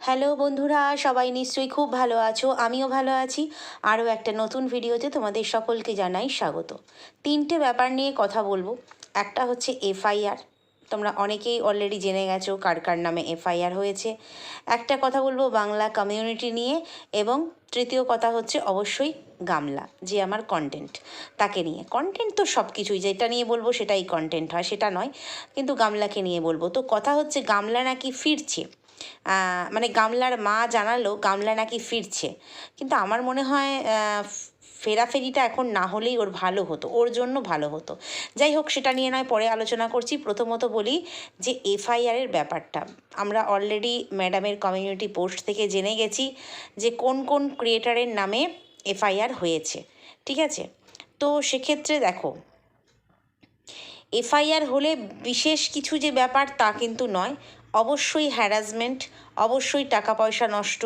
Hello বন্ধুরা, সবাই নিশ্চয়ই খুব ভালো আছো, আমিও ভালো আছি। আরও একটা নতুন ভিডিওতে তোমাদের সকলকে জানাই স্বাগত। তিনটে ব্যাপার নিয়ে কথা বলব। একটা হচ্ছে এফআইআর। তোমরা অনেকেই অলরেডি জেনে গেছো কার কার নামে এফআইআর হয়েছে। একটা কথা বলব বাংলা কমিউনিটি নিয়ে এবং তৃতীয় কথা হচ্ছে অবশ্যই গামলা, যে আমার কন্টেন্ট তাকে নিয়ে। কন্টেন্ট তো সব কিছুই যেটা নিয়ে বলব সেটাই কন্টেন্ট হয়, সেটা নয়, কিন্তু গামলাকে নিয়ে বলব। তো কথা হচ্ছে গামলা নাকি ফিরছে? মানে গামলার মা জানালো গামলা নাকি ফিরছে। কিন্তু আমার মনে হয় ফেরাফেরিটা এখন না হলেই ওর ভালো হতো, ওর জন্য ভালো হতো। যাই হোক, সেটা নিয়ে নয়, পরে আলোচনা করছি। প্রথমত বলি যে এফআইআরের ব্যাপারটা। আমরা অলরেডি ম্যাডামের কমিউনিটি পোস্ট থেকে জেনে গেছি যে কোন কোন ক্রিয়েটারের নামে এফআইআর হয়েছে। ঠিক আছে? তো সেক্ষেত্রে দেখো, এফআইআর হলে বিশেষ কিছু যে ব্যাপার তা কিন্তু নয়। অবশ্যই হ্যারাসমেন্ট অবশ্যই টাকা পয়সা নষ্ট,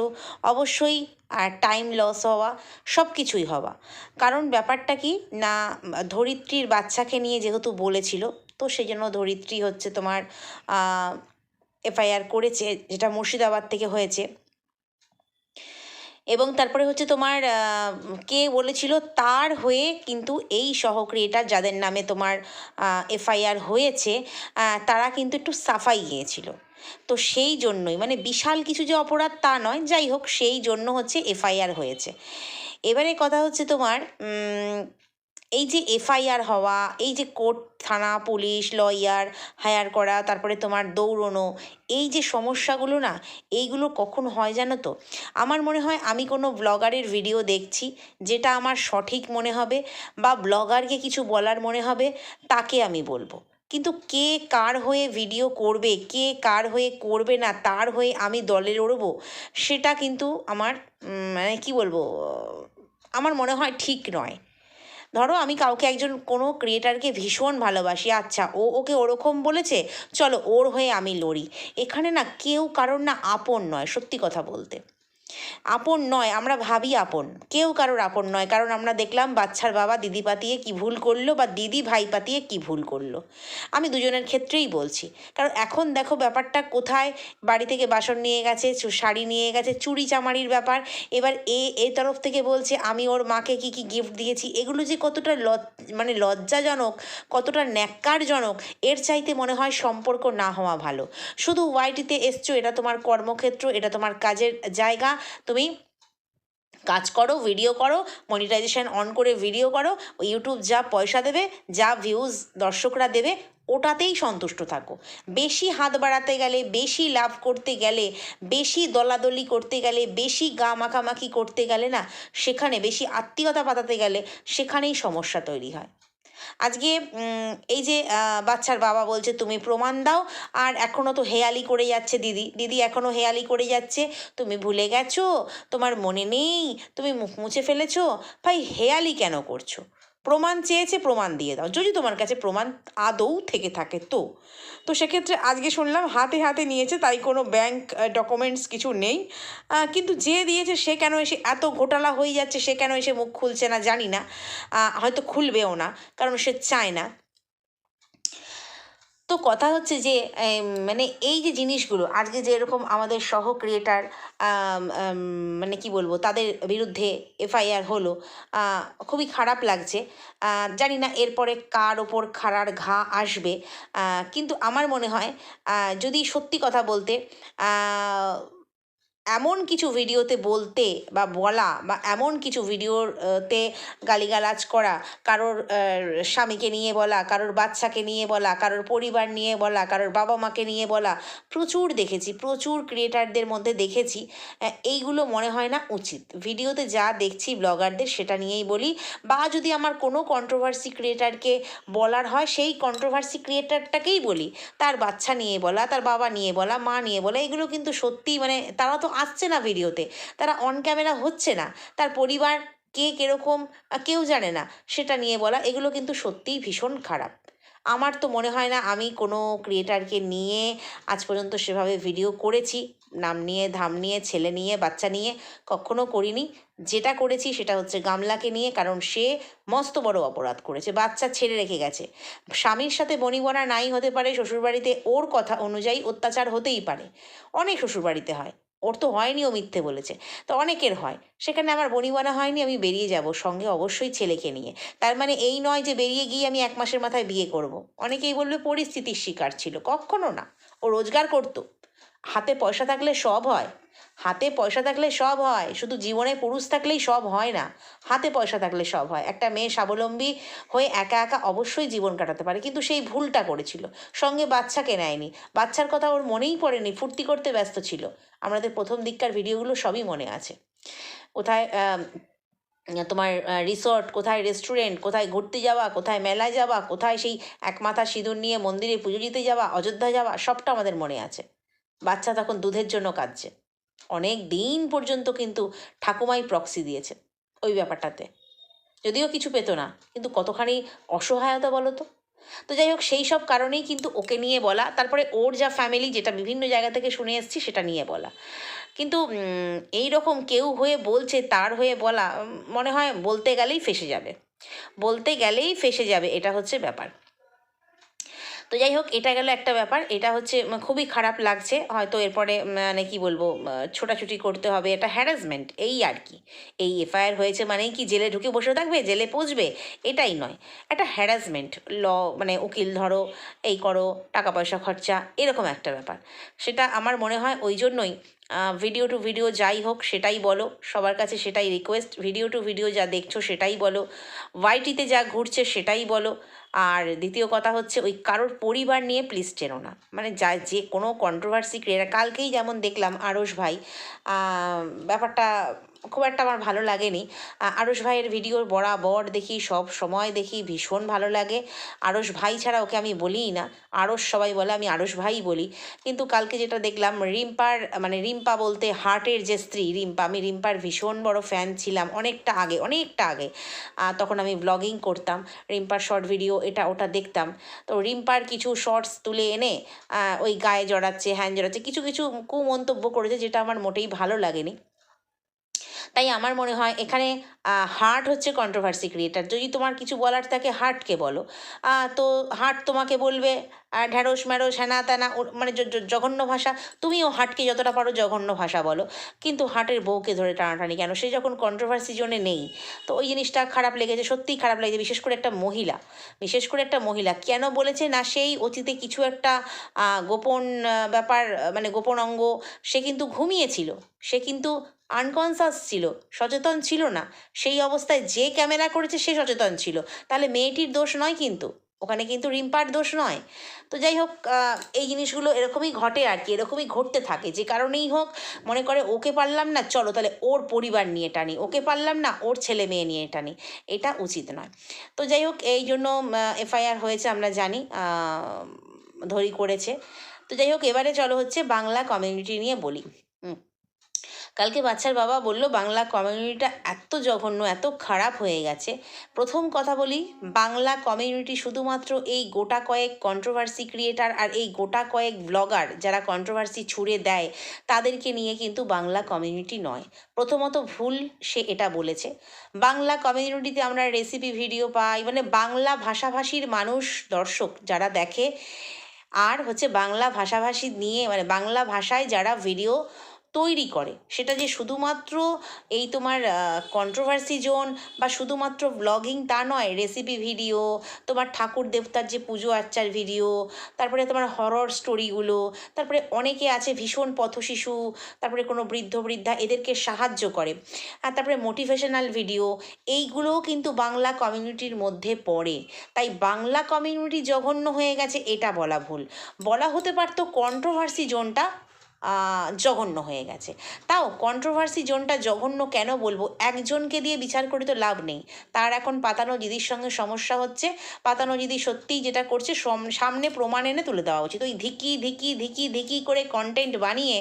অবশ্যই আর টাইম লস হওয়া সব কিছুই হওয়া। কারণ ব্যাপারটা কি? না, ধরিত্রীর বাচ্চাকে নিয়ে যেহেতু বলেছিল, তো সেই জন্য ধরিত্রী হচ্ছে তোমার এফআইআর করেছে, যেটা মুর্শিদাবাদ থেকে হয়েছে। এবং তারপরে হচ্ছে তোমার কে বলেছিল, তার হয়ে কিন্তু এই সহ ক্রিয়েটার যাদের নামে তোমার এফআইআর হয়েছে তারা কিন্তু একটু সাফাই গিয়েছিল। তো সেই জন্যই মানে বিশাল কিছু যে অপরাধ তা নয়, যাই হোক সেই জন্য হচ্ছে এফআইআর হয়েছে। এবারে কথা হচ্ছে তোমার এই যে এফআইআর হওয়া, এই যে কোর্ট, থানা, পুলিশ, লয়ার হায়ার করা, তারপরে তোমার দৌড়নো, এই যে সমস্যাগুলো না, এইগুলো কখন হয় জানো তো? আমার মনে হয় আমি কোনো ব্লগারের ভিডিও দেখছি, যেটা আমার সঠিক মনে হবে বা ব্লগারকে কিছু বলার মনে হবে, তাকে আমি বলব। কিন্তু কে কার হয়ে ভিডিও করবে, কে কার হয়ে করবে না, তার হয়ে আমি দলে লড়বো, সেটা কিন্তু আমার মানে কি বলব, আমার মনে হয় ঠিক নয়। ধরো আমি কাউকে একজন, কোনো ক্রিয়েটারকে ভীষণ ভালোবাসি আচ্ছা ও ওকে ওরকম বলেছে, চলো ওর হয়ে আমি লড়ি। এখানে না কেউ কারোর না আপন নয়, সত্যি কথা বলতে। আপন নয়, আমরা ভাবি আপন। কেউ কারোর আপন নয়, কারণ আমরা দেখলাম বাচ্চার বাবা দিদি পাতিয়ে কি ভুল করল বা দিদি ভাই পাতিয়ে কি ভুল করল। আমি দুজনের ক্ষেত্রেই বলছি, কারণ এখন দেখো ব্যাপারটা কোথায়, বাড়ি থেকে বাসন নিয়ে গেছে শাড়ি নিয়ে গেছে চুরি চামারির ব্যাপার, এবার এ এ তরফ থেকে বলছে, আমি ওর মাকে কি কি গিফট দিয়েছি, এগুলো যে কতটা লজ মানে লজ্জাজনক, কতটা ন্যাক্কারজনক, এর চাইতে মনে হয় সম্পর্ক না হওয়া ভালো। শুধু ওয়াইটিতে এসছো, এটা তোমার কর্মক্ষেত্র, এটা তোমার কাজের জায়গা তুমি কাজ করো ভিডিও করো মনিটাইজেশন অন করে ভিডিও করো ইউটিউব যা পয়সা দেবে, যা ভিউজ দর্শকরা দেবে, ওটাতেই সন্তুষ্ট থাকো। বেশি হাত বাড়াতে গেলে, বেশি লাভ করতে গেলে, বেশি দলাদলি করতে গেলে, বেশি গা মাখামাখি করতে গেলে না, সেখানে বেশি আত্মীয়তা পাতাতে গেলে, সেখানেই সমস্যা তৈরি হয়। আজকে এই যে বাচ্চার বাবা বলছে তুমি প্রমাণ দাও, আর এখনও তো হেয়ালি করে যাচ্ছে দিদি। দিদি এখনও হেয়ালি করে যাচ্ছে। তুমি ভুলে গেছো? তোমার মনে নেই? তুমি মুখ মুছে ফেলেছো? ভাই, হেয়ালি কেন করছ? প্রমাণ চেয়েছে, প্রমাণ দিয়ে দাও। যদি তোমার কাছে প্রমাণ আদৌ থেকে থাকে তো। তো সেক্ষেত্রে আজকে শুনলাম, হাতে হাতে নিয়েছে, তাই কোনো ব্যাংক ডকুমেন্টস কিছু নেই। কিন্তু যে দিয়েছে, সে কেন এসে এত ঘোটালা হয়ে যাচ্ছে, সে কেন এসে মুখ খুলছে না জানি না। হয়তো খুলবেও না, কারণ সে চায় না। তো কথা হচ্ছে যে মানে এই যে জিনিসগুলো, আজকে যেরকম আমাদের সহ ক্রিয়েটার মানে কি বলব, তাদের বিরুদ্ধে এফআইআর হলো খুবই খারাপ লাগছে। জানি না এরপরে কার ওপর খাড়ার ঘা আসবে কিন্তু আমার মনে হয় যদি সত্যি কথা বলতে এমন কিছু ভিডিওতে বলতে বা বলা বা এমন কিছু ভিডিওতে গালিগালাজ করা, কারোর স্বামীকে নিয়ে বলা, কারোর বাচ্চাকে নিয়ে বলা, কারোর পরিবার নিয়ে বলা, কারোর বাবা মাকে নিয়ে বলা, প্রচুর দেখেছি, প্রচুর ক্রিয়েটারদের মধ্যে দেখেছি এইগুলো মনে হয় না উচিত। ভিডিওতে যা দেখছি ব্লগারদের সেটা নিয়েই বলি, বা যদি আমার কোনো কন্ট্রোভার্সি ক্রিয়েটারকে বলার হয়, সেই কন্ট্রোভার্সি ক্রিয়েটারটাকেই বলি। তার বাচ্চা নিয়ে বলা, তার বাবা নিয়ে বলা, মা নিয়ে বলা, এগুলো কিন্তু সত্যিই মানে তারা তো আসছে না ভিডিওতে। তারা অন ক্যামেরা হচ্ছে না। তার পরিবার কে কীরকম কেউ জানে না, সেটা নিয়ে বলা, এগুলো কিন্তু সত্যিই ভীষণ খারাপ। আমার তো মনে হয় না আমি কোনো ক্রিয়েটারকে নিয়ে আজ পর্যন্ত সেভাবে ভিডিও করেছি। নাম নিয়ে, ধাম নিয়ে, ছেলে নিয়ে, বাচ্চা নিয়ে কখনো করিনি। যেটা করেছি সেটা হচ্ছে গামলাকে নিয়ে, কারণ সে মস্ত বড় অপরাধ করেছে। বাচ্চা ছেড়ে রেখে গেছে। স্বামীর সাথে বনিবনা নাই হতে পারে, শ্বশুরবাড়িতে ওর কথা অনুযায়ী অত্যাচার হতেই পারে। অনেক শ্বশুরবাড়িতে হয়। ওর তো হয়নি ও মিথ্যে বলেছে। তো অনেকের হয়। সেখানে আমার বনিবানা হয়নি, আমি বেরিয়ে যাব সঙ্গে অবশ্যই ছেলেকে নিয়ে। তার মানে এই নয় যে বেরিয়ে গিয়ে আমি এক মাসের মাথায় বিয়ে করব। অনেকেই বলবে পরিস্থিতির শিকার ছিল। কখনো না। ও রোজগার করতো। হাতে পয়সা থাকলে সব হয়। হাতে পয়সা থাকলে সব হয়, শুধু জীবনে পুরুষ থাকলেই সব হয় না। হাতে পয়সা থাকলে সব হয়। একটা মেয়ে স্বাবলম্বী হয়ে একা একা অবশ্যই জীবন কাটাতে পারে, কিন্তু সেই ভুলটা করেছিল। সঙ্গে বাচ্চাকে নেয়নি। বাচ্চার কথা ওর মনেই পড়েনি, ফুর্তি করতে ব্যস্ত ছিল। আমাদের প্রথম দিককার ভিডিওগুলো সবই মনে আছে। কোথায় তোমার রিসর্ট কোথায় রেস্টুরেন্ট কোথায় ঘুরতে যাওয়া, কোথায় মেলায় যাওয়া, কোথায় সেই এক মাথা সিঁদুর নিয়ে মন্দিরে পুজো দিতে যাওয়া, অযোধ্যা যাওয়া, সবটা আমাদের মনে আছে। বাচ্চা তখন দুধের জন্য কাঁদছে। অনেক দিন পর্যন্ত কিন্তু ঠাকুমাই প্রক্সি দিয়েছে ওই ব্যাপারটাতে। যদিও কিছু পেত না, কিন্তু কতখানি অসহায়তা বলো তো? তো যাই হোক, সেই সব কারণেই কিন্তু ওকে নিয়ে বলা, তারপরে ওর যা ফ্যামিলি যেটা বিভিন্ন জায়গা থেকে শুনে এসেছি, সেটা নিয়ে বলা। কিন্তু এই রকম কেউ হয়ে বলছে, তার হয়ে বলা মনে হয় বলতে গেলেই ফেসে যাবে। বলতে গেলেই ফেসে যাবে, এটা হচ্ছে ব্যাপার। তো যাই হোক, এটা গেল একটা ব্যাপার। এটা হচ্ছে খুবই খারাপ লাগছে। হয়তো এরপরে মানে কি বলব ছোটাছুটি করতে হবে। এটা হ্যারাসমেন্ট এই আর কি। এই এফআইআর হয়েছে মানেই কি জেলে ঢুকে বসে থাকবে, জেলে পৌঁছবে? এটাই নয়। একটা হ্যারাসমেন্ট ল মানে উকিল ধরো, এই করো টাকা পয়সা খরচা, এরকম একটা ব্যাপার। সেটা আমার মনে হয় ওই জন্যই ভিডিও টু ভিডিও যাই হোক, সেটাই বলো। সবার কাছে সেটাই রিকোয়েস্ট ভিডিও টু ভিডিও যা দেখছ, সেটাই বলো। ওয়াইটিতে যা ঘুরছে, সেটাই বলো। আর দ্বিতীয় কথা হচ্ছে ওই কারোর পরিবার নিয়ে প্লিজ চেনো না। মানে যা, যে কোনো কন্ট্রোভার্সি ক্রিয়েটার কালকেই যেমন দেখলাম আরস ভাই ব্যাপারটা খুব একটা আমার ভালো লাগেনি। আরস ভাইয়ের ভিডিও বরাবর দেখি, সব সময় দেখি, ভীষণ ভালো লাগে। আরস ভাই ছাড়া ওকে আমি বলিই না। আরস সবাই বলে, আমি আরস ভাই বলি। কিন্তু কালকে যেটা দেখলাম, রিম্পার মানে রিম্পা বলতে হার্টের যে স্ত্রী, রিম্পা, আমি রিম্পার ভীষণ বড় ফ্যান ছিলাম অনেকটা আগে অনেকটা আগে। তখন আমি ব্লগিং করতাম, রিম্পার শর্ট ভিডিও এটা ওটা দেখতাম। তো রিম্পার কিছু শর্টস তুলে এনে ওই গায়ে জড়াচ্ছে হ্যান জড়াচ্ছে, কিছু কিছু কুমন্তব্য করেছে, যেটা আমার মোটেই ভালো লাগেনি। তাই আমার মনে হয় এখানে হার্ট হচ্ছে কন্ট্রোভার্সি ক্রিয়েটার যদি তোমার কিছু বলার থাকে হার্টকে বলো। তো হার্ট তোমাকে বলবে ঢ্যাঁড়স, ম্যাড়স, হ্যানা ত্যানা মানে জঘন্য ভাষা। তুমিও হাটকে যতটা পারো জঘন্য ভাষা বলো। কিন্তু হাটের বউকে ধরে টানাটানি কেন? সে যখন কন্ট্রোভার্সি জোনে নেই, তো ওই জিনিসটা খারাপ লেগেছে, সত্যিই খারাপ লেগেছে, বিশেষ করে একটা মহিলা। বিশেষ করে একটা মহিলা। কেন বলেছে না সেই অতীতে কিছু একটা গোপন ব্যাপার মানে গোপন অঙ্গ, সে কিন্তু ঘুমিয়েছিল। সে কিন্তু আনকনসাস ছিল, সচেতন ছিল না। সেই অবস্থায় যে ক্যামেরা করেছে সে সচেতন ছিল। তাহলে মেয়েটির দোষ নয় কিন্তু। ওখানে কিন্তু রিম্পার দোষ নয়। তো যাই হোক এই জিনিসগুলো এরকমই ঘটে আর কি, এরকমই ঘটতে থাকে। যে কারণেই হোক, মনে করে ওকে পারলাম না, চলো তাহলে ওর পরিবার নিয়ে টানি, ওকে পারলাম না, ওর ছেলে মেয়ে নিয়ে টানি, এটা উচিত নয়। তো যাই হোক, এই জন্য এফআইআর হয়েছে আমরা জানি ধরি করেছে। তো যাই হোক, এবারে চলো হচ্ছে বাংলা কমিউনিটি নিয়ে বলি। কালকে বাচ্চার বাবা বলল, বাংলা কমিউনিটিটা এত জঘন্য, এত খারাপ হয়ে গেছে। প্রথম কথা বলি, বাংলা কমিউনিটি শুধুমাত্র এই গোটা কয়েক কন্ট্রোভার্সি ক্রিয়েটার আর এই গোটা কয়েক ব্লগার যারা কন্ট্রোভার্সি ছুড়ে দেয়, তাদেরকে নিয়ে কিন্তু বাংলা কমিউনিটি নয়। প্রথমত ভুল সে এটা বলেছে। বাংলা কমিউনিটিতে আমরা রেসিপি ভিডিও পাই মানে বাংলা ভাষাভাষীর মানুষ, দর্শক যারা দেখে, আর হচ্ছে বাংলা ভাষাভাষী নিয়ে মানে বাংলা ভাষায় যারা ভিডিও তৈরি করে। সেটা যে শুধুমাত্র এই তোমার কন্ট্রোভার্সি জোন বা শুধুমাত্র ব্লগিং তা নয় রেসিপি ভিডিও তোমার ঠাকুর দেবতার যে পুজো আর্চার ভিডিও তারপরে তোমার হরর স্টোরিগুলো তারপরে অনেকে আছে ভীষণ পথশিশু তারপরে কোনো বৃদ্ধ বৃদ্ধা এদেরকে সাহায্য করে। আর তারপরে মোটিভেশনাল ভিডিও এইগুলোও কিন্তু বাংলা কমিউনিটির মধ্যে পড়ে। তাই বাংলা কমিউনিটি জঘন্য হয়ে গেছে, এটা বলা ভুল। বলা হতে পারতো কন্ট্রোভার্সি জোনটা জঘন্য হয়ে গেছে। তাও কন্ট্রোভার্সি জোনটা জঘন্য কেন বলব? একজনকে দিয়ে বিচার করে তো লাভ নেই। তার এখন পাতানো দিদির সঙ্গে সমস্যা হচ্ছে। পাতানো দিদি সত্যিই যেটা করছে সামনে প্রমাণ এনে তুলে দেওয়া উচিত। ওই ধিকি ধিকি ধিকি ধিকি করে কন্টেন্ট বানিয়ে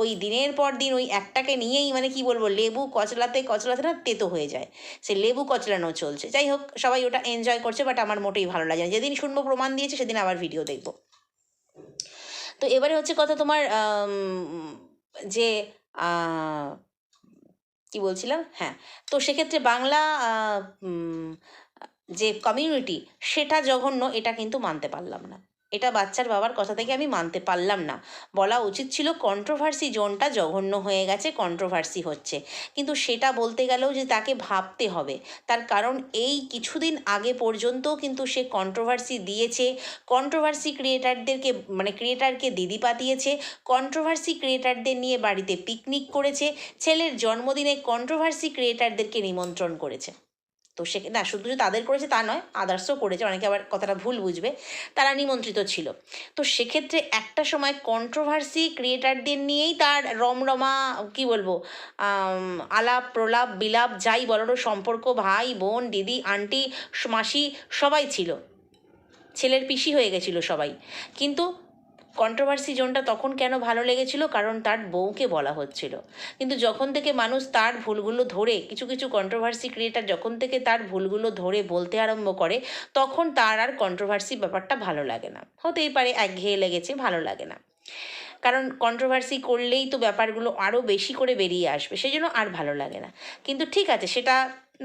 ওই দিনের পর দিন ওই একটাকে নিয়েই মানে কি বলব, লেবু কচলাতে কচলাতে না তেতো হয়ে যায়। সে লেবু কচলানো চলছে। যাই হোক, সবাই ওটা এনজয় করছে বাট আমার মোটেই ভালো লাগে যেদিন শুনব প্রমাণ দিয়েছে, সেদিন আবার ভিডিও দেখব। তো এবারে হচ্ছে কথা তোমার যে কি বলছিলাম? হ্যাঁ তো সেক্ষেত্রে বাংলা যে কমিউনিটি সেটা জঘন্য, এটা কিন্তু মানতে পারলাম না। এটা বাচ্চার বাবার কথা থেকে আমি মানতে পারলাম না। বলা উচিত ছিল কন্ট্রোভার্সি জোনটা জঘন্য হয়ে গেছে কন্ট্রোভার্সি হচ্ছে। কিন্তু সেটা বলতে গেলেও যে তাকে ভাবতে হবে। তার কারণ এই কিছুদিন আগে পর্যন্ত কিন্তু সে কন্ট্রোভার্সি দিয়েছে। কন্ট্রোভার্সি ক্রিয়েটারদেরকে মানে ক্রিয়েটারকে দিদি পাতিয়েছে। কন্ট্রোভার্সি ক্রিয়েটারদের নিয়ে বাড়িতে পিকনিক করেছে। ছেলের জন্মদিনে কন্ট্রোভার্সি ক্রিয়েটারদেরকে নিমন্ত্রণ করেছে। তো সে না, শুধু যে তাদের করেছে তা নয় আদার্সও করেছে, অনেকে আবার কথাটা ভুল বুঝবে, তারা নিমন্ত্রিত ছিল। তো সেক্ষেত্রে একটা সময় কন্ট্রোভার্সি ক্রিয়েটারদের নিয়েই তার রমরমা, কি বলব আলাপ, প্রলাপ, বিলাপ, যাই বলারও সম্পর্ক, ভাই, বোন, দিদি আন্টি মাসি, সবাই ছিল। ছেলের পিসি হয়ে গেছিল সবাই। কিন্তু কন্ট্রোভার্সি জোনটা তখন কেন ভালো লেগেছিল? কারণ তার বউকে বলা হচ্ছিল। কিন্তু যখন থেকে মানুষ তার ভুলগুলো ধরে, কিছু কিছু কন্ট্রোভার্সি ক্রিয়েটার যখন থেকে তার ভুলগুলো ধরে বলতে আরম্ভ করে, তখন তার আর কন্ট্রোভার্সি ব্যাপারটা ভালো লাগে না। হতেই পারে একঘেয়ে লেগেছে, ভালো লাগে না। কারণ কন্ট্রোভার্সি করলেই তো ব্যাপারগুলো আরও বেশি করে বেরিয়ে আসবে সেই জন্য আর ভালো লাগে না। কিন্তু ঠিক আছে, সেটা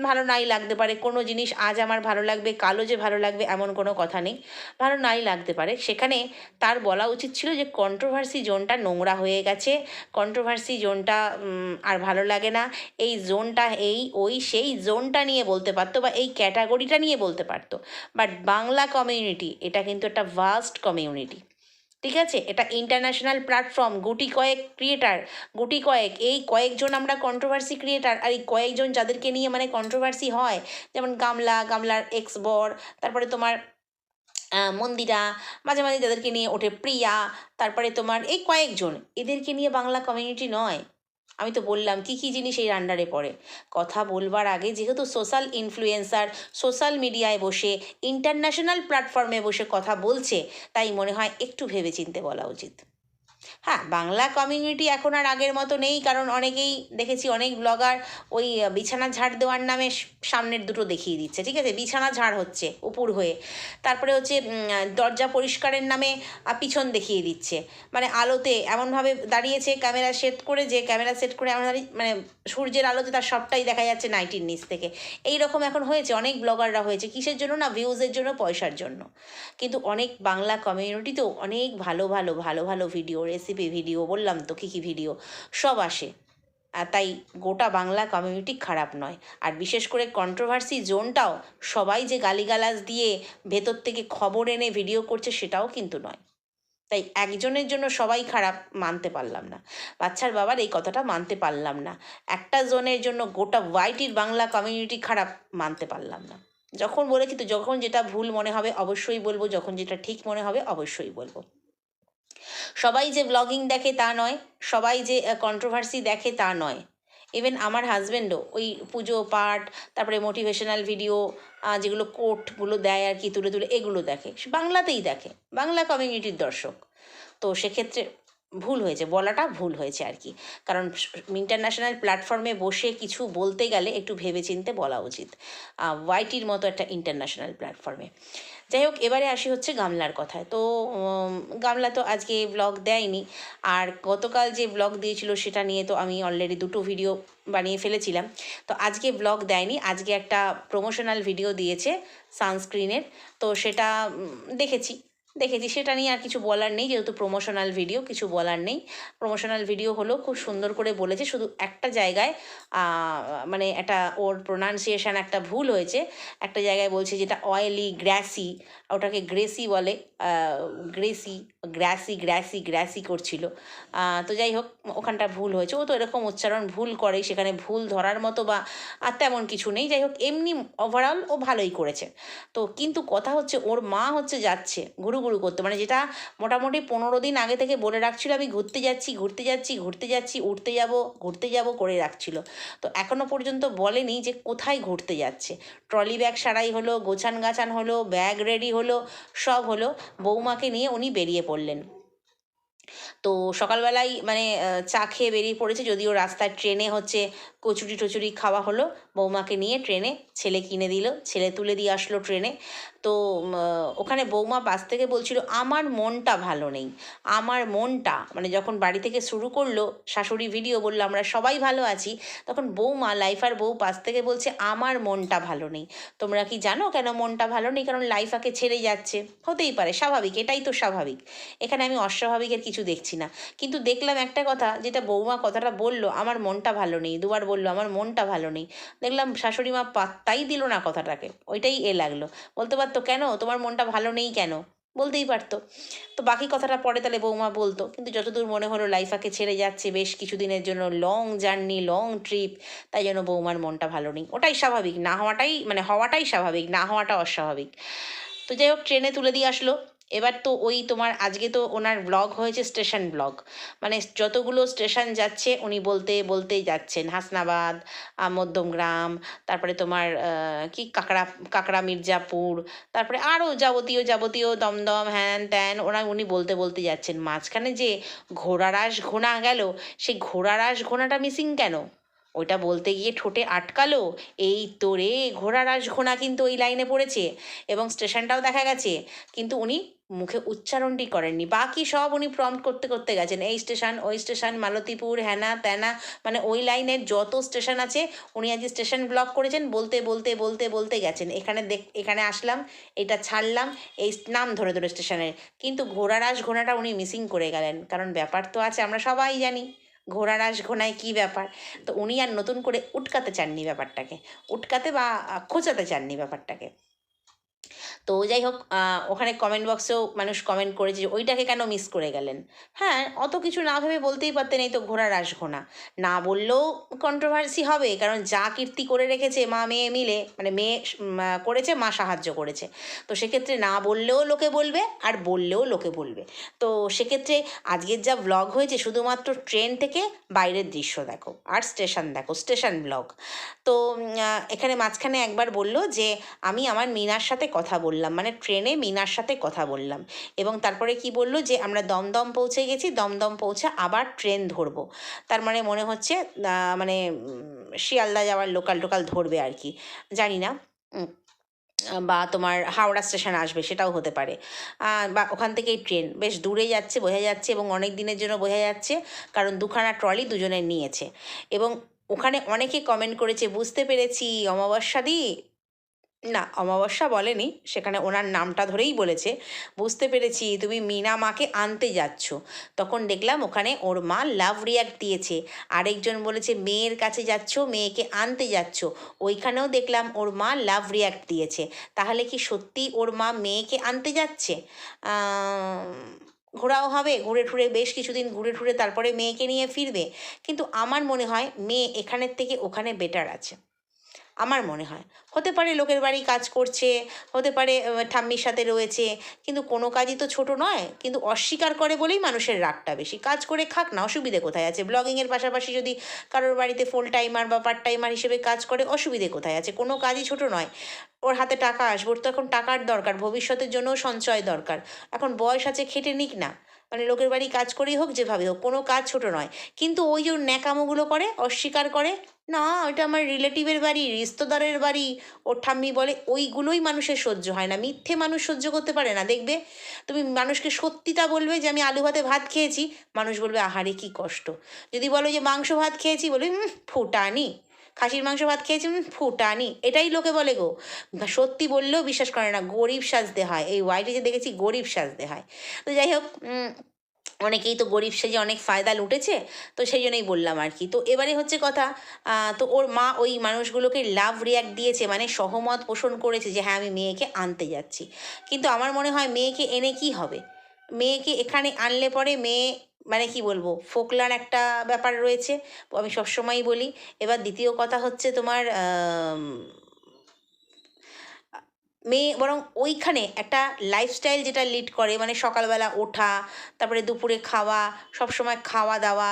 ভালো নাই লাগতে পারে, কোনো জিনিস আজ আমার ভালো লাগবে কালো যে ভালো লাগবে, এমন কোনো কথা নেই। ভালো নাই লাগতে পারে। সেখানে তার বলা উচিত ছিল যে কন্ট্রোভার্সি জোনটা নোংরা হয়ে গেছে কন্ট্রোভার্সি জোনটা আর ভালো লাগে না। এই জোনটা এই, ওই, সেই জোনটা নিয়ে বলতে পারতো বা এই ক্যাটাগরিটা নিয়ে বলতে পারতো। বাট বাংলা কমিউনিটি এটা কিন্তু একটা ভাস্ট কমিউনিটি ঠিক আছে? এটা ইন্টারন্যাশনাল প্ল্যাটফর্ম গুটি কয়েক ক্রিয়েটার গুটি কয়েক, এই কয়েকজন আমরা কন্ট্রোভার্সি ক্রিয়েটার আর এই কয়েকজন যাদেরকে নিয়ে মানে কন্ট্রোভার্সি হয়, যেমন গামলা, গামলার এক্স বর তারপরে তোমার মন্দিরা, মাঝে মাঝে যাদেরকে নিয়ে ওঠে প্রিয়া, তারপরে তোমার এই কয়েকজন, এদেরকে নিয়ে বাংলা কমিউনিটি নয়। আমি তো বললাম, কি কি জিনিস এই আন্ডারে পড়ে? কথা বলবার আগে যেহেতু সোশ্যাল ইনফ্লুয়েন্সার সোশ্যাল মিডিয়ায় বসে ইন্টারন্যাশনাল প্ল্যাটফর্মে বসে কথা বলছে, তাই মনে হয় একটু ভেবেচিন্তে বলা উচিত। হ্যাঁ বাংলা কমিউনিটি এখন আর আগের মতো নেই, কারণ অনেকেই দেখেছি অনেক ব্লগার ওই বিছানা ঝাড় দেওয়ার নামে সামনের দুটো দেখিয়ে দিচ্ছে, ঠিক আছে? বিছানা ঝাড় হচ্ছে উপর হয়ে। তারপরে হচ্ছে দরজা পরিষ্কারের নামে পিছন দেখিয়ে দিচ্ছে। মানে আলোতে এমনভাবে দাঁড়িয়েছে, ক্যামেরা সেট করে যে ক্যামেরা সেট করে এমন মানে সূর্যের আলোতে তার সবটাই দেখা যাচ্ছে নাইটির নিচ থেকে। এই রকম এখন হয়েছে, অনেক ব্লগাররা হয়েছে, কিসের জন্য না? ভিউজের জন্য, পয়সার জন্য। কিন্তু অনেক বাংলা কমিউনিটিতেও অনেক ভালো ভালো ভালো ভালো ভিডিও রেসিপি ভিডিও, বললাম তো কী কী ভিডিও, সব আসে। তাই গোটা বাংলা কমিউনিটি খারাপ নয়। আর বিশেষ করে কন্ট্রোভার্সি জোনটাও সবাই যে গালিগালাজ দিয়ে ভেতর থেকে খবর এনে ভিডিও করছে সেটাও কিন্তু নয়। তাই একজনের জন্য সবাই খারাপ মানতে পারলাম না। বাচ্চার বাবার এই কথাটা মানতে পারলাম না। একটা জোনের জন্য গোটা ওয়াইটির বাংলা কমিউনিটি খারাপ মানতে পারলাম না। যখন বলেছি তো যখন যেটা ভুল মনে হবে অবশ্যই বলব, যখন যেটা ঠিক মনে হবে অবশ্যই বলব। সবাই যে ব্লগিং দেখে তা নয়, সবাই যে কন্ট্রোভার্সি দেখে তা নয়। ইভেন আমার হাজব্যান্ডও ওই পুজো, পাঠ, তারপরে মোটিভেশনাল ভিডিও যেগুলো কোটগুলো দেয় আর কি, তুলে তুলে, এগুলো দেখে। বাংলাতেই দেখে। বাংলা কমিউনিটির দর্শক। তো সেক্ষেত্রে ভুল হয়েছে, বলাটা ভুল হয়েছে আর কি। কারণ ইন্টারন্যাশনাল প্ল্যাটফর্মে বসে কিছু বলতে গেলে একটু ভেবেচিন্তে বলা উচিত। ওয়াইটির মতো একটা ইন্টারন্যাশনাল প্ল্যাটফর্মে যাই হোক, এবারে আসি হচ্ছে গামলার কথায়। তো গামলা তো আজকে ব্লগ দেয়নি। আর গতকাল যে ব্লগ দিয়েছিল সেটা নিয়ে তো আমি অলরেডি দুটো ভিডিও বানিয়ে ফেলেছিলাম। তো আজকে ব্লগ দেয়নি, আজকে একটা প্রমোশনাল ভিডিও দিয়েছে সানস্ক্রিনের তো সেটা দেখেছি। দেখেছি, সেটা নিয়ে আর কিছু বলার নেই, যেহেতু প্রমোশনাল ভিডিও কিছু বলার নেই। প্রমোশনাল ভিডিও হলো খুব সুন্দর করে বলেছে, শুধু একটা জায়গায় মানে একটা ওর প্রোনাউন্সিয়েশন একটা ভুল হয়েছে। একটা জায়গায় বলছে যেটা অয়েলি গ্র্যাসি ওটাকে গ্রেসি বলে গ্রেসি গ্র্যাসি গ্র্যাসি গ্র্যাসি করছিল। তো যাই হোক, ওখানটা ভুল হয়েছে। ও তো এরকম উচ্চারণ ভুল করে সেখানে ভুল ধরার মতো বা আর তেমন কিছু নেই। যাই হোক, এমনি ওভারঅল ও ভালোই করেছে। তো কিন্তু কথা হচ্ছে, ওর মা হচ্ছে যাচ্ছে ঘুরু ঘুরু করতে। মানে যেটা মোটামুটি পনেরো দিন আগে থেকে বলে রাখছিল, আমি ঘুরতে যাচ্ছি ঘুরতে যাচ্ছি ঘুরতে যাচ্ছি উঠতে যাব, ঘুরতে যাব করে রাখছিল। তো এখনও পর্যন্ত বলেনি যে কোথায় ঘুরতে যাচ্ছে। ট্রলি ব্যাগ সারাই হলো, গোছান গাছান হলো, ব্যাগ রেডি হলো, সব হলো। বৌমাকে নিয়ে উনি বেরিয়ে পড়লেন। তো সকালবেলায় মানে চা খেয়ে বেরিয়ে পড়েছে, যদিও রাস্তায় ট্রেনে হচ্ছে কচুরি টচুরি খাওয়া হলো। বৌমাকে নিয়ে ট্রেনে ছেলে কিনে দিল, ছেলে তুলে দিয়ে আসলো ট্রেনে। তো ওখানে বৌমা বাস থেকে বলছিল, আমার মনটা ভালো নেই। আমার মনটা মানে যখন বাড়ি থেকে শুরু করল, শাশুড়ি ভিডিও বলল, আমরা সবাই ভালো আছি। তখন বৌমা, লাইফার বউ পাশ থেকে বলছে, আমার মনটা ভালো নেই। তোমরা কি জানো কেন মনটা ভালো নেই? কারণ লাইফাকে ছেড়ে যাচ্ছে। হতেই পারে, স্বাভাবিক, এটাই তো স্বাভাবিক। এখানে আমি অস্বাভাবিকের কিছু দেখছি না। কিন্তু দেখলাম একটা কথা, যেটা বৌমা কথাটা বলল, আমার মনটা ভালো নেই। দুবার বলল, আমার মনটা ভালো নেই। দেখলাম শাশুড়ি মা পাত্তাই দিল না কথাটাকে। ওইটাই এ লাগল। বলতে পারতো, কেন? তোমার মনটা ভালো নেই কেন? বলতেই পারতো। তো বাকি কথাটা পরে তাহলে বৌমা বলতো। কিন্তু যতদূর মনে হলো লাইফাকে ছেড়ে যাচ্ছে, বেশ কিছুদিনের জন্য লং জার্নি লং ট্রিপ তাই জন্য বৌমার মনটা ভালো নেই। ওটাই স্বাভাবিক। না হওয়াটাই মানে হওয়াটাই স্বাভাবিক, না হওয়াটা অস্বাভাবিক। তো যাই হোক, ট্রেনে তুলে দিয়ে আসলো। এবার তো ওই তোমার, আজকে তো ওনার ব্লগ হয়েছে স্টেশন ব্লগ মানে যতগুলো স্টেশন যাচ্ছে, উনি বলতে, বলতেই যাচ্ছেন। হাসনাবাদ মধ্যমগ্রাম তারপরে তোমার কি কাকড়া কাকড়া মির্জাপুর, তারপরে আরও যাবতীয় যাবতীয় দমদম, হ্যান ত্যান, ওরা, উনি বলতে বলতে যাচ্ছেন। মাঝখানে যে ঘোড়ারাস ঘোনা গেল, সেই ঘোড়ারাস ঘোনাটা মিসিং কেন? ওইটা বলতে গিয়ে ঠোঁটে আটকালো, এই তো রে ঘোড়ারাস ঘোনা কিন্তু ওই লাইনে পড়েছে এবং স্টেশনটাও দেখা গেছে। কিন্তু উনি মুখে উচ্চারণটি করেননি। বাকি সব উনি প্রম্পট করতে করতে গেছেন। এই স্টেশন ওই স্টেশন মালতীপুর হ্যানা ত্যানা মানে ওই লাইনের যত স্টেশন আছে, উনি আজ স্টেশন ব্লক করেছেন। বলতে বলতে বলতে বলতে গেছেন। এখানে দেখ, এখানে আসলাম, এটা ছাড়লাম, এই নাম ধরে ধরে স্টেশনের কিন্তু ঘোড়ারাস ঘোড়াটা উনি মিসিং করে গেলেন। কারণ ব্যাপার তো আছে, আমরা সবাই জানি ঘোড়ারাস ঘোড়ায় কী ব্যাপার। তো উনি আর নতুন করে উটকাতে চাননি ব্যাপারটাকে। উটকাতে বা খোঁচাতে চাননি ব্যাপারটাকে। তো যাই হোক ওখানে কমেন্ট বক্সেও মানুষ কমেন্ট করেছে যে ওইটাকে কেন মিস করে গেলেন? হ্যাঁ অত কিছু না ভেবে বলতেই পারতেন এই তো ঘোড়ার ঘোনা না বললেও কন্ট্রোভার্সি হবে, কারণ যা কীর্তি করে রেখেছে মা মেয়ে মিলে মানে মেয়ে করেছে, মা সাহায্য করেছে। তো সেক্ষেত্রে না বললেও লোকে বলবে আর বললেও লোকে বলবে। তো সেক্ষেত্রে আজকের যা ব্লগ হয়েছে শুধুমাত্র ট্রেন থেকে বাইরের দৃশ্য দেখো, আর স্টেশন দেখো স্টেশন ব্লগ তো এখানে মাঝখানে একবার বলল যে আমি আমার মিনার সাথে কথা বললাম মানে ট্রেনে মিনার সাথে কথা বললাম। এবং তারপরে কি বলল যে, আমরা দমদম পৌঁছে গেছি, দমদম পৌঁছে আবার ট্রেন ধরবো। তার মানে মনে হচ্ছে মানে শিয়ালদা যাওয়ার লোকাল টোকাল ধরবে আর কি। জানি না বা তোমার হাওড়া স্টেশন আসবে, সেটাও হতে পারে। বা ওখান থেকেই ট্রেন বেশ দূরে যাচ্ছে, বোঝা যাচ্ছে এবং অনেক দিনের জন্য বোঝা যাচ্ছে, কারণ দুখানা ট্রলি দুজনে নিয়েছে। এবং ওখানে অনেকে কমেন্ট করেছে, বুঝতে পেরেছি, অমাবস্যা দি না, অমাবস্যা বলেনি, সেখানে ওনার নামটা ধরেই বলেছে। বুঝতে পেরেছি, তুমি মিনা মাকে আনতে যাচ্ছ। তখন দেখলাম ওখানে ওর মা লাভ রিয়াক্ট দিয়েছে। আরেকজন বলেছে, মেয়ের কাছে যাচ্ছ, মেয়েকে আনতে যাচ্ছ। ওইখানেও দেখলাম ওর মা লাভ রিয়াক্ট দিয়েছে। তাহলে কি সত্যি ওর মা মেয়েকে আনতে যাচ্ছে? ঘোরাও হবে, ঘুরে টুরে বেশ কিছুদিন ঘুরে টুরে তারপরে মেয়েকে নিয়ে ফিরবে। কিন্তু আমার মনে হয়, মেয়ে এখানের থেকে ওখানে বেটার আছে। আমার মনে হয়। হতে পারে লোকের বাড়ি কাজ করছে, হতে পারে ঠাম্মির সাথে রয়েছে, কিন্তু কোনো কাজই তো ছোট নয়, কিন্তু অস্বীকার করে বলেই মানুষের রাগটা বেশি। কাজ করে খাক না, অসুবিধে কোথায় আছে? ব্লগিংয়ের পাশাপাশি যদি কারোর বাড়িতে ফুল টাইমার বা পার্ট টাইমার হিসেবে কাজ করে, অসুবিধে কোথায় আছে? কোনো কাজই ছোট নয়। ওর হাতে টাকা আসবে, ওর তো এখন টাকার দরকার, ভবিষ্যতের জন্যও সঞ্চয় দরকার। এখন বয়স আছে, খেটে নিক না। মানে লোকের বাড়ি কাজ করেই হোক যেভাবে হোক কোনো কাজ ছোট নয়। কিন্তু ওই যে ন্যাকামোগুলো করে অস্বীকার করে না ওইটা আমার রিলেটিভের বাড়ি রিস্তদারের বাড়ি ওর ঠাম্মি বলে ওইগুলোই মানুষের সহ্য হয় না। মিথ্যে মানুষ সহ্য করতে পারে না দেখবে? তুমি মানুষকে সত্যিটা বলবে যে আমি আলু ভাতে ভাত খেয়েছি। মানুষ বলবে আহারে কি কষ্ট। যদি বলো যে মাংস ভাত খেয়েছি? বলবে "উম, ফুটানি। খাসির মাংস ভাত খেয়েছি ফুটানি। এটাই লোকে বলে গো। সত্যি বললেও বিশ্বাস করে না, গরিব সাজতে হয়। এই ওয়াইটে যে দেখেছি গরিব সাজতে হয়। তো যাই হোক অনেকেই তো গরিব সেজে অনেক ফায়দা লুটেছে, তো সেই জন্যই বললাম আর কি। তো এবারে হচ্ছে কথা তো ওর মা ওই মানুষগুলোকে লাভ রিয়াক্ট দিয়েছে মানে সহমত পোষণ করেছে যে হ্যাঁ আমি মেয়েকে আনতে যাচ্ছি। কিন্তু আমার মনে হয় মেয়েকে এনে কি হবে? মেয়েকে এখানে আনলে পরে মেয়ে মানে কি বলব, ফোকলার একটা ব্যাপার রয়েছে, আমি সবসময়ই বলি। এবার দ্বিতীয় কথা হচ্ছে তোমার মেয়ে বরং ওইখানে একটা লাইফস্টাইল যেটা লিড করে মানে সকালবেলা ওঠা, তারপরে দুপুরে খাওয়া, সবসময় খাওয়া দাওয়া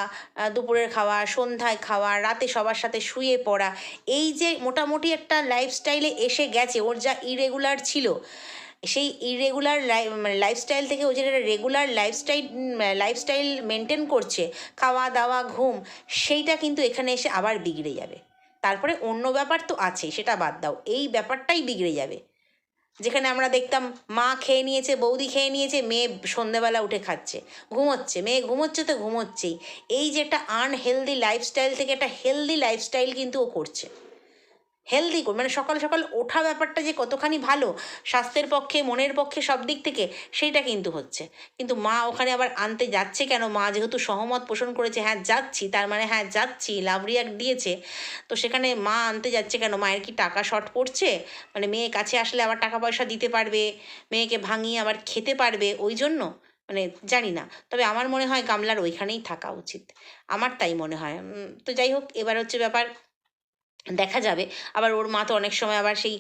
দুপুরের খাওয়া, সন্ধ্যায় খাওয়া, রাতে সবার সাথে শুয়ে পড়া, এই যে মোটামুটি একটা লাইফস্টাইলে এসে গেছে, ওর যা ইরেগুলার ছিল সেই ইরেগুলার মানে লাইফস্টাইল থেকে ও যেটা রেগুলার লাইফস্টাইল লাইফস্টাইল মেনটেন করছে, খাওয়া দাওয়া, ঘুম, সেইটা কিন্তু এখানে এসে আবার বিগড়ে যাবে। তারপরে অন্য ব্যাপার তো আছেই সেটা বাদ দাও, এই ব্যাপারটাই বিগড়ে যাবে। যেখানে আমরা দেখতাম মা খেয়ে নিয়েছে, বৌদি খেয়ে নিয়েছে, মেয়ে সন্ধেবেলা উঠে খাচ্ছে, ঘুমোচ্ছে, মেয়ে ঘুমোচ্ছে তো ঘুমোচ্ছেই। এই যে একটা আনহেলদি লাইফস্টাইল থেকে একটা হেলদি লাইফস্টাইল কিন্তু ও করছে। হেলদি মানে সকাল সকাল ওঠা ব্যাপারটা যে কতখানি ভালো, স্বাস্থ্যের পক্ষে, মনের পক্ষে সব দিক থেকে, সেইটা কিন্তু হচ্ছে। কিন্তু মা ওখানে আবার আনতে যাচ্ছে কেন? মা যেহেতু সহমত পোষণ করেছে হ্যাঁ যাচ্ছি, তার মানে হ্যাঁ যাচ্ছি, লাভ রিয়াক্ট দিয়েছে, তো সেখানে মা আনতে যাচ্ছে কেন? মায়ের কি টাকা শর্ট পড়ছে? মানে মেয়ে কাছে আসলে আবার টাকা পয়সা দিতে পারবে, মেয়েকে ভাঙিয়ে আবার খেতে পারবে, ওই জন্য? মানে জানি না, তবে আমার মনে হয় গামলার ওইখানেই থাকা উচিত। আমার তাই মনে হয়। তো যাই হোক, এবার হচ্ছে ব্যাপার দেখা যাবে। আবার ওর মা তো অনেক সময় আবার সেই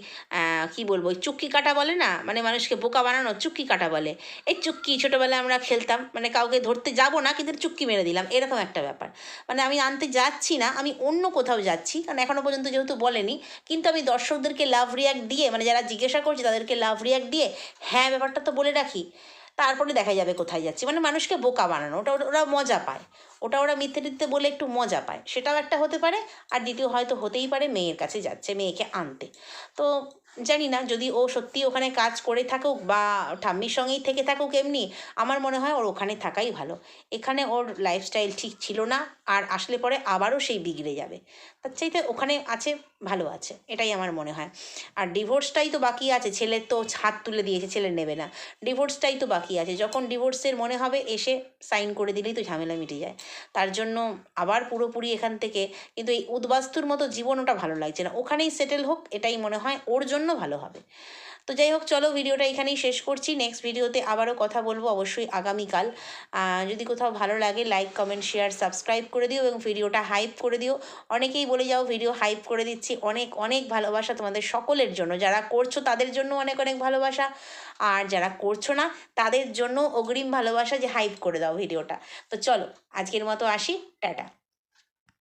কি বলব চুক্কি কাটা বলে না? মানে মানুষকে বোকা বানানো চুক্কি কাটা বলে। এই চুক্কি ছোটোবেলায় আমরা খেলতাম মানে কাউকে ধরতে যাব না, কিন্তু চুক্কি মেরে দিলাম। এরকম একটা ব্যাপার। মানে আমি আনতে যাচ্ছি না, আমি অন্য কোথাও যাচ্ছি, কারণ এখনও পর্যন্ত যেহেতু বলেনি, কিন্তু আমি দর্শকদেরকে লাভ রিয়াক্ট দিয়ে মানে যারা জিজ্ঞাসা করছে তাদেরকে লাভ রিয়াক্ট দিয়ে হ্যাঁ ব্যাপারটা তো বলে রাখি। তারপরে দেখা যাবে কোথায় যাচ্ছি। মানে মানুষকে বোকা বানানো, ওটা ওরা- মজা পায়। ওটা ওরা মিথ্যে মিথ্যে বলে একটু মজা পায়। সেটাও একটা হতে পারে, আর দ্বিতীয় হয়তো হতেই পারে মেয়ের কাছে যাচ্ছে, মেয়েকে আনতে। তো জানি না, যদি ও সত্যি ওখানে কাজ করে থাকুক বা ঠাম্মির সঙ্গেই থেকে থাকুক এমনি, আমার মনে হয় ওর ওখানে থাকাই ভালো। এখানে ওর লাইফস্টাইল ঠিক ছিল না, আর আসলে পরে আবারও সেই বিগড়ে যাবে। তার চাইতে ওখানে আছে, ভালো আছে, এটাই আমার মনে হয়। আর ডিভোর্সটাই তো বাকি আছে ছেলের তো হাত তুলে দিয়েছে, ছেলে নেবে না। ডিভোর্সটাই তো বাকি আছে, যখন ডিভোর্সের মনে হবে, এসে সাইন করে দিলেই তো ঝামেলা মিটে যায়। তার জন্য আবার পুরোপুরি এখান থেকে, কিন্তু এই উদ্বাস্তুর মতো জীবন ওটা ভালো লাগছে না। ওখানেই সেটেল হোক, এটাই মনে হয়। ওর জন্য ভালো হবে। তো যাই হোক, চলো ভিডিওটা এখানেই শেষ করছি। নেক্সট ভিডিওতে আবারও কথা বলব অবশ্যই আগামীকাল। যদি কোথাও ভালো লাগে লাইক কমেন্ট শেয়ার সাবস্ক্রাইব করে দিও এবং ভিডিওটা হাইপ করে দিও। অনেকেই বলে, যাও ভিডিও হাইপ করে দিচ্ছি। অনেক অনেক ভালোবাসা তোমাদের সকলের জন্য। যারা করছ তাদের জন্য অনেক অনেক ভালোবাসা। আর যারা করছ না, তাদের জন্য অগ্রিম ভালোবাসা যে হাইপ করে দাও ভিডিওটা। তো চলো, আজকের মতো আসি। টাটা।